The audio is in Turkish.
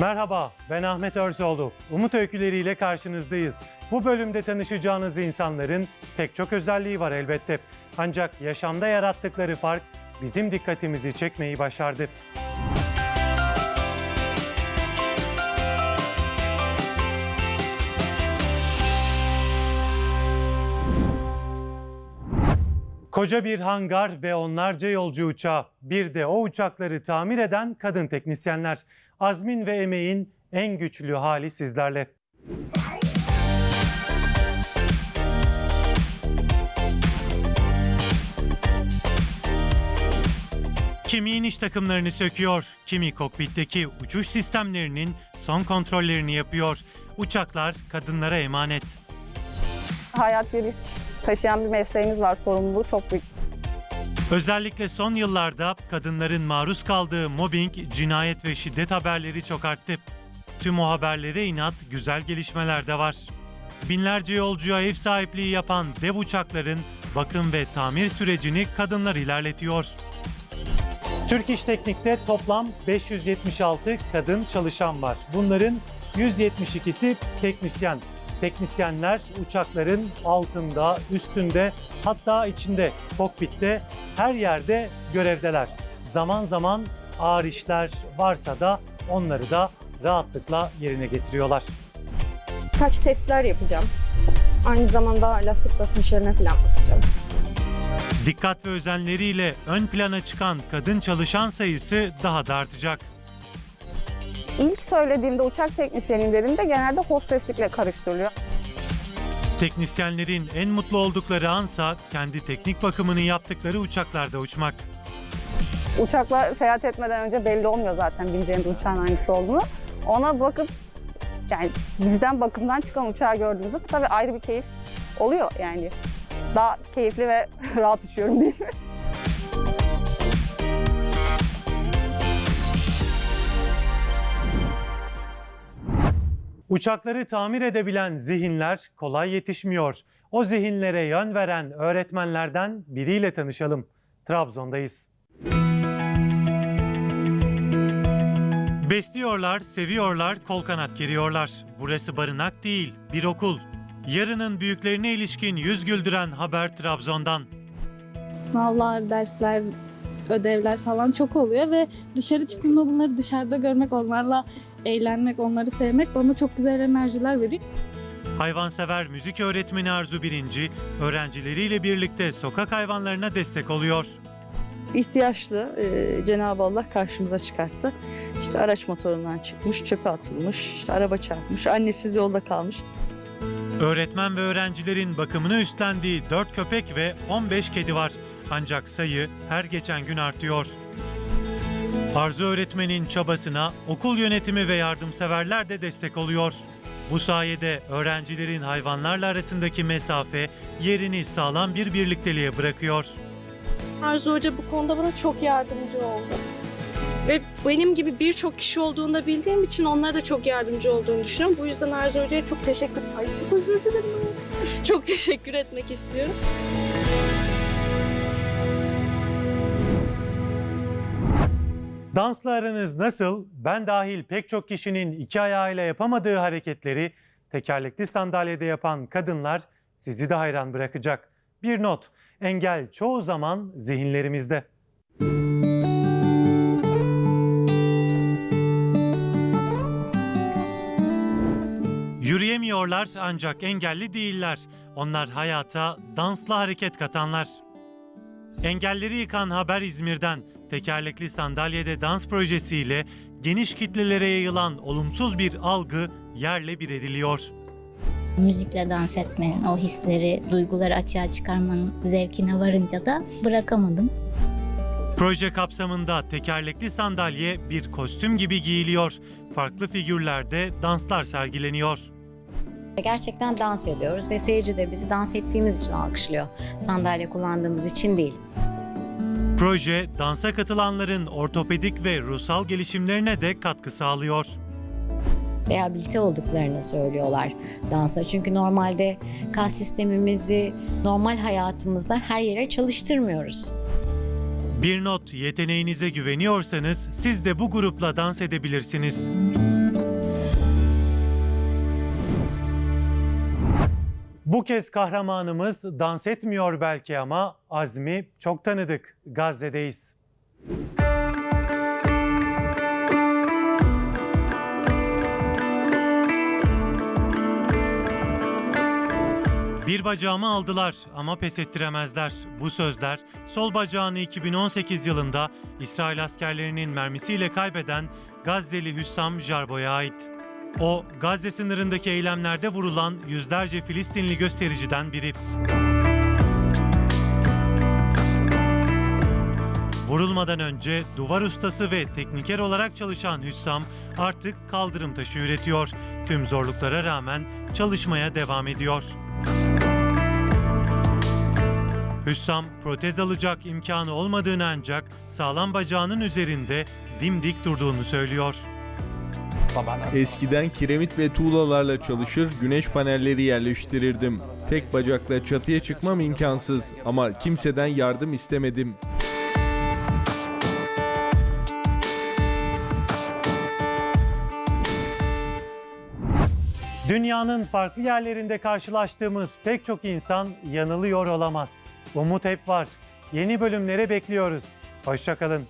Merhaba, ben Ahmet Örsoğlu. Umut öyküleriyle karşınızdayız. Bu bölümde tanışacağınız insanların pek çok özelliği var elbette. Ancak yaşamda yarattıkları fark bizim dikkatimizi çekmeyi başardı. Koca bir hangar ve onlarca yolcu uçağı. Bir de o uçakları tamir eden kadın teknisyenler. Azmin ve emeğin en güçlü hali sizlerle. Kimi iniş takımlarını söküyor, kimi kokpitteki uçuş sistemlerinin son kontrollerini yapıyor. Uçaklar kadınlara emanet. hayati risk taşıyan bir mesleğimiz var. Sorumluluğu çok büyük. Özellikle son yıllarda kadınların maruz kaldığı mobbing, cinayet ve şiddet haberleri çok arttı. Tüm o haberlere inat güzel gelişmeler de var. Binlerce yolcuya ev sahipliği yapan dev uçakların bakım ve tamir sürecini kadınlar ilerletiyor. Türk İş Teknik'te toplam 576 kadın çalışan var. Bunların 172'si teknisyen. Teknisyenler uçakların altında, üstünde, hatta içinde, kokpitte her yerde görevdeler. Zaman zaman ağır işler varsa da onları da rahatlıkla yerine getiriyorlar. Kaç testler yapacağım. Aynı zamanda lastik basınçlarına falan bakacağım. Dikkat ve özenleriyle ön plana çıkan kadın çalışan sayısı daha da artacak. İlk söylediğimde uçak teknisyenim dediğimde genelde hosteslikle karıştırılıyor. Teknisyenlerin en mutlu oldukları ansa kendi teknik bakımını yaptıkları uçaklarda uçmak. Uçakla seyahat etmeden önce belli olmuyor zaten bineceğimiz uçağın hangisi olduğunu. Ona bakıp yani bizden bakımdan çıkan uçağı gördüğümüzde tabii ayrı bir keyif oluyor yani. Daha keyifli ve rahat uçuyorum diyeyim. Uçakları tamir edebilen zihinler kolay yetişmiyor. O zihinlere yön veren öğretmenlerden biriyle tanışalım. Trabzon'dayız. Besliyorlar, seviyorlar, kol kanat geriyorlar. Burası barınak değil, bir okul. Yarının büyüklerine ilişkin yüz güldüren haber Trabzon'dan. sınavlar, dersler, ödevler falan çok oluyor ve dışarı çıktığımda bunları dışarıda görmek, onlarla eğlenmek, onları sevmek bana çok güzel enerjiler veriyor. Hayvansever müzik öğretmeni Arzu Birinci, öğrencileriyle birlikte sokak hayvanlarına destek oluyor. ihtiyaçlı e, Cenab-ı Allah karşımıza çıkarttı. İşte araç motorundan çıkmış, çöpe atılmış, işte araba çarpmış, annesiz yolda kalmış. Öğretmen ve öğrencilerin bakımını üstlendiği 4 köpek ve 15 kedi var. Ancak sayı her geçen gün artıyor. Arzu öğretmenin çabasına okul yönetimi ve yardımseverler de destek oluyor. Bu sayede öğrencilerin hayvanlarla arasındaki mesafe yerini sağlam bir birlikteliğe bırakıyor. Arzu Hoca bu konuda bana çok yardımcı oldu. Ve benim gibi birçok kişi olduğunu da bildiğim için onlara da çok yardımcı olduğunu düşünüyorum. Bu yüzden Arzu Hoca'ya çok teşekkür Ay, özür dilerim. Çok teşekkür etmek istiyorum. Dansla aranız nasıl? Ben dahil pek çok kişinin iki ayağıyla yapamadığı hareketleri tekerlekli sandalyede yapan kadınlar sizi de hayran bırakacak. Bir not, engel çoğu zaman zihinlerimizde. Yürüyemiyorlar ancak engelli değiller. Onlar hayata dansla hareket katanlar. Engelleri yıkan haber İzmir'den tekerlekli sandalyede dans projesiyle geniş kitlelere yayılan olumsuz bir algı yerle bir ediliyor. müzikle dans etmenin, o hisleri, duyguları açığa çıkarmanın zevkine varınca da bırakamadım. Proje kapsamında tekerlekli sandalye bir kostüm gibi giyiliyor. Farklı figürlerde danslar sergileniyor. Gerçekten dans ediyoruz ve seyirci de bizi dans ettiğimiz için alkışlıyor. Sandalye kullandığımız için değil. Proje dansa katılanların ortopedik ve ruhsal gelişimlerine de katkı sağlıyor. Rehabilite olduklarını söylüyorlar danslar. Çünkü normalde kas sistemimizi normal hayatımızda her yere çalıştırmıyoruz. Bir not yeteneğinize güveniyorsanız siz de bu grupla dans edebilirsiniz. Bu kez kahramanımız dans etmiyor belki ama azmi çok tanıdık. Gazze'deyiz. Bir bacağımı aldılar ama pes ettiremezler. Bu sözler sol bacağını 2018 yılında İsrail askerlerinin mermisiyle kaybeden Gazze'li Hüssam Jarbo'ya ait. O Gazze sınırındaki eylemlerde vurulan yüzlerce Filistinli göstericiden biri. Vurulmadan önce duvar ustası ve tekniker olarak çalışan Hüssam artık kaldırım taşı üretiyor. Tüm zorluklara rağmen çalışmaya devam ediyor. Hüssam protez alacak imkanı olmadığını ancak sağlam bacağının üzerinde dimdik durduğunu söylüyor. Eskiden kiremit ve tuğlalarla çalışır, güneş panelleri yerleştirirdim. Tek bacakla çatıya çıkmam imkansız ama kimseden yardım istemedim. Dünyanın farklı yerlerinde karşılaştığımız pek çok insan yanılıyor olamaz. Umut hep var. Yeni bölümlere bekliyoruz. Hoşçakalın.